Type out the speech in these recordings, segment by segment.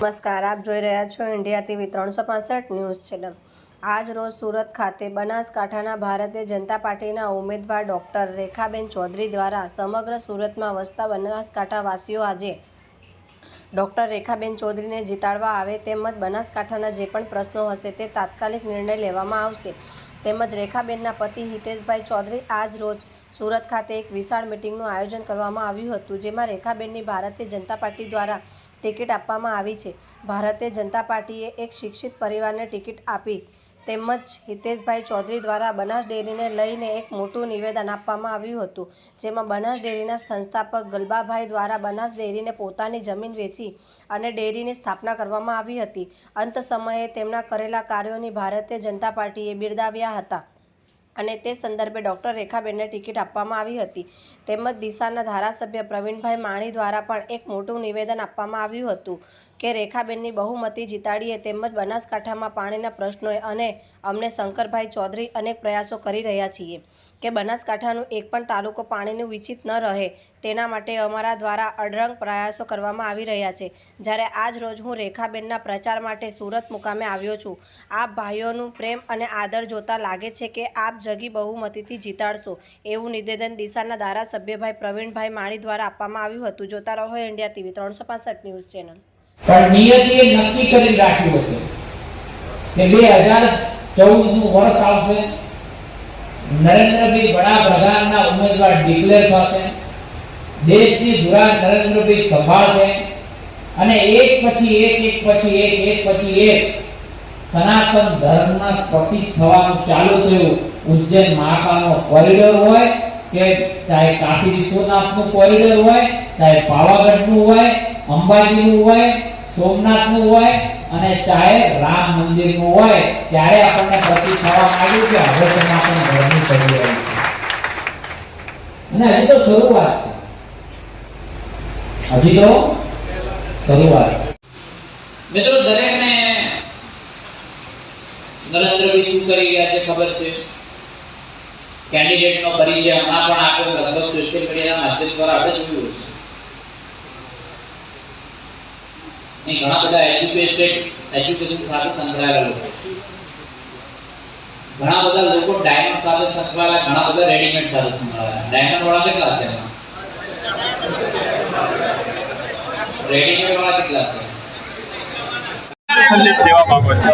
નમસ્કાર, આપ જોઈ રહ્યા છો ઇન્ડિયા ટીવી ત્રણસો પાસઠ ન્યૂઝ ચેનલ. આજ રોજ સુરત ખાતે બનાસકાંઠાના ભારતીય જનતા પાર્ટીના ઉમેદવાર ડૉક્ટર રેખાબેન ચૌધરી દ્વારા સમગ્ર સુરતમાં વસતા બનાસકાંઠાવાસીઓ આજે ડૉક્ટર રેખાબેન ચૌધરીને જીતાડવા આવે તેમજ બનાસકાંઠાના જે પણ પ્રશ્નો હશે તે તાત્કાલિક નિર્ણય લેવામાં આવશે. તેમજ રેખાબેનના પતિ હિતેશભાઈ ચૌધરી આજ રોજ સુરત ખાતે એક વિશાળ મિટિંગનું આયોજન કરવામાં આવ્યું હતું, જેમાં રેખાબેનની ભારતીય જનતા પાર્ટી દ્વારા ટિકિટ આપવામાં આવી છે. ભારતીય જનતા પાર્ટીએ એક શિક્ષિત પરિવારને ટિકિટ આપી તેમજ હિતેશભાઈ ચૌધરી દ્વારા બનાસ ડેરીને લઈને એક મોટું નિવેદન આપવામાં આવ્યું હતું, જેમાં બનાસ ડેરીના સંસ્થાપક ગલબાભાઈ દ્વારા બનાસ ડેરીને પોતાની જમીન વેચી અને ડેરીની સ્થાપના કરવામાં આવી હતી. અંત સમયે તેમના કરેલા કાર્યોની ભારતીય જનતા પાર્ટીએ બિરદાવ્યા હતા અને તે સંદર્ભે ડૉક્ટર રેખાબેનને ટિકિટ આપવામાં આવી હતી. તેમજ દિશાના ધારાસભ્ય પ્રવીણભાઈ માણી દ્વારા પણ એક મોટું નિવેદન આપવામાં આવ્યું હતું. કે રેખાબેનની બહુમતી જીતાડીએ તેમજ બનાસકાંઠામાં પાણીના પ્રશ્નોએ અને અમને શંકરભાઈ ચૌધરી અનેક પ્રયાસો કરી રહ્યા છીએ કે બનાસકાંઠાનું એક પણ તાલુકો પાણીનું વિચિત ન રહે તેના માટે અમારા દ્વારા અડરંગ પ્રયાસો કરવામાં આવી રહ્યા છે. જ્યારે આજ રોજ હું રેખાબેનના પ્રચાર માટે સુરત મુકામે આવ્યો છું, આપ ભાઈઓનું પ્રેમ અને આદર જોતા લાગે છે કે આપ જગી બહુમતીથી જીતાડશો એવું નિવેદન દિશાના ધારાસભ્યભાઈ પ્રવીણભાઈ માળી દ્વારા આપવામાં આવ્યું હતું. જોતા રહો ઇન્ડિયા ટીવી, ત્રણસો ન્યૂઝ ચેનલ. પણ નિયતિએ નક્કી કરી રાખ્યું હશે કે બે હજાર ચૌદનું વર્ષ આવશે. નરેન્દ્રભાઈ વડાપ્રધાનના ઉમેદવાર ડિક્લેર થશે. દેશની ધુરા નરેન્દ્રભાઈ સંભાળશે. અને એક પછી એક એક પછી એક એક પછી એક સનાતન ધર્મના પ્રતિક થવાનું ચાલુ થયું. ઉજ્જૈન મહાકાળનો કોરિડોર હોય કે ચાહે કાશી વિશ્વનાથનું કોરિડોર હોય, ચાહે પાવાગઢનું હોય અંબાજીનું હોય, સોમનાથનું હોય અને ચાહે રામ મંદિરનું હોય, ત્યારે આપણને પ્રતિ થવા માંડ્યું કે હવે સનાતન ધર્મની કરી રહ્યું છે. અને હજી તો શરૂઆત છે. હજી તો શરૂઆત મિત્રો, દરેકને નરેન્દ્રભાઈ શું કરી રહ્યા છે ખબર છે? કેન્ડિડેટનો પરિચય હમણાં પણ આપણે લગભગ સોશિયલ મીડિયાના માધ્યમ દ્વારા આપણે જોયું હશે અહીં ઘણા બધા એજ્યુકેટેડ એજ્યુકેશન સાથે સંકળાયેલા લોકો. ઘણા બધા લોકો ડાયમંડ સાથે સંકળાયેલા, ઘણા બધા રેડીમેડ સાથે સંકળાયેલા. ડાયમંડ વાળા કેટલા છે રેડીમેડ વાળા કેટલા છે? સંદેશ દેવા માંગો છો?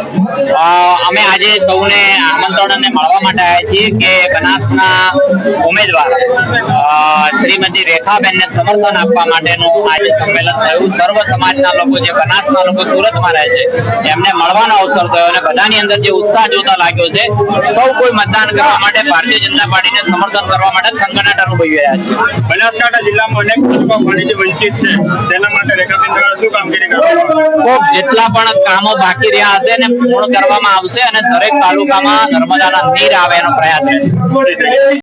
અમે આજે સૌને આમંત્રણને મળવા માટે આવ્યા છીએ કે બનાસના ઉમેદવાર શ્રીમતી રેખાબેનને સમર્થન આપવા માટેનું આજે સંમેલન થયું સર્વ સમાજના લોકો જે બનાસના લોકો સુરતમાં રહે છે એમને મળવાનો અવસર થયો અને બધાની અંદર જે ઉત્સાહ જોતા લાગ્યો છે સૌ કોઈ મતદાન કરવા માટે ભારતીય જનતા પાર્ટીને સમર્થન કરવા માટે થનગનાટ અનુભવી રહ્યા છે. બનાસકાંઠા જિલ્લામાં અનેક તાલુકા પાણીથી વંચિત છે તેના માટે રેખાબેન દ્વારા શું કામગીરી કરવા જેટલા પણ કામો બાકી રહ્યા હશે એને પૂર્ણ કરવામાં આવશે અને દરેક તાલુકામાં નર્મદાના નીર આવે એનો પ્રયાસ રહેશે.